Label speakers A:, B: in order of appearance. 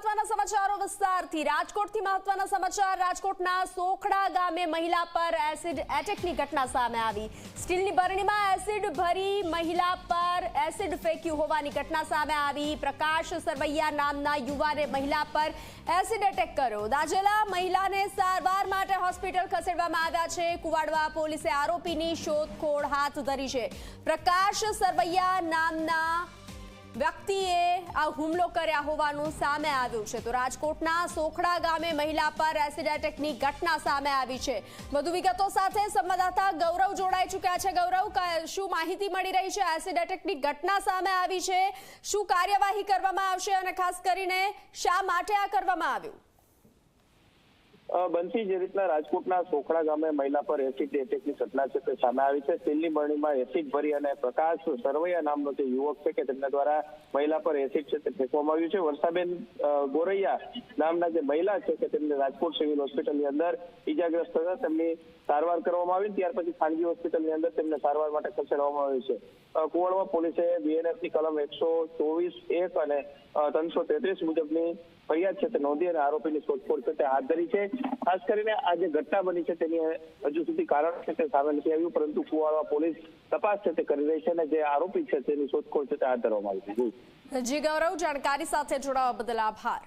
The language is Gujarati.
A: મહત્વના સમાચારો વિસ્તારથી. રાજકોટથી મહત્વના સમાચાર. રાજકોટના સોખડા ગામે મહિલા પર એસિડ એટેકની ઘટના સામે આવી. સ્ટીલની બરણીમાં એસિડ ભરી મહિલા પર એસિડ ફેંક્યું હોવાની ઘટના સામે આવી. પ્રકાશ સરવૈયા નામના યુવાને મહિલા પર એસિડ એટેક કર્યો. દાજેલા મહિલાને સારવાર માટે હોસ્પિટલ ખસેડવામાં આવ્યા છે. કુવાડવા પોલીસે આરોપીની શોધખોળ હાથ ધરી છે. પ્રકાશ સરવૈયા નામના વ્યક્તિએ આ હુમલો કર્યા હોવાનું સામે આવ્યું છે. તો રાજકોટના સોખડા ગામે મહિલા પર એસિડ એટેકની ઘટના સામે આવી છે. વધુ વિગતો સાથે સંવાદદાતા ગૌરવ જોડાઈ ચૂક્યા છે. ગૌરવ શું માહિતી મળી રહી છે? એસિડ એટેકની ઘટના સામે આવી છે. શું કાર્યવાહી કરવામાં આવશે? અને ખાસ કરીને શા માટે આ કરવામાં આવ્યું?
B: બંસી જે રીતના રાજકોટના સોખડા ગામે મહિલા પર એસિડ એટેકની ઘટના છે તે સામે આવી છે. સ્ટીલની બરણીમાં એસિડ ભરી અને પ્રકાશ સરવૈયા નામનો જે યુવક છે કે તેમના દ્વારા મહિલા પર એસિડ છે તે ફેંકવામાં આવ્યું છે. વર્ષાબેન ગોરૈયા નામના જે મહિલા છે કે તેમને રાજકોટ સિવિલ હોસ્પિટલની અંદર ઈજાગ્રસ્ત હતા તેમની સારવાર કરવામાં આવી. ત્યાર પછી ખાનગી હોસ્પિટલની અંદર તેમને સારવાર માટે ખસેડવામાં આવ્યું છે. અ, પોલીસે બીએનએફની કલમ એકસો ચોવીસ એક અને ત્રણસો તેત્રીસ મુજબની ફરિયાદ છે તે નોંધી અને આરોપીની શોધખોળ છે તે હાથ ધરી છે. ખાસ કરીને આ જે ઘટના બની છે તેની હજુ સુધી કારણ છે તે સામે નથી આવ્યું, પરંતુ કુવાડવા પોલીસ તપાસ છે તે કરી રહી છે અને જે આરોપી છે તેની શોધખોળ છે તે હાથ ધરવામાં આવી છે
A: જી. ગૌરવ, જાણકારી સાથે જોડાવા બદલ આભાર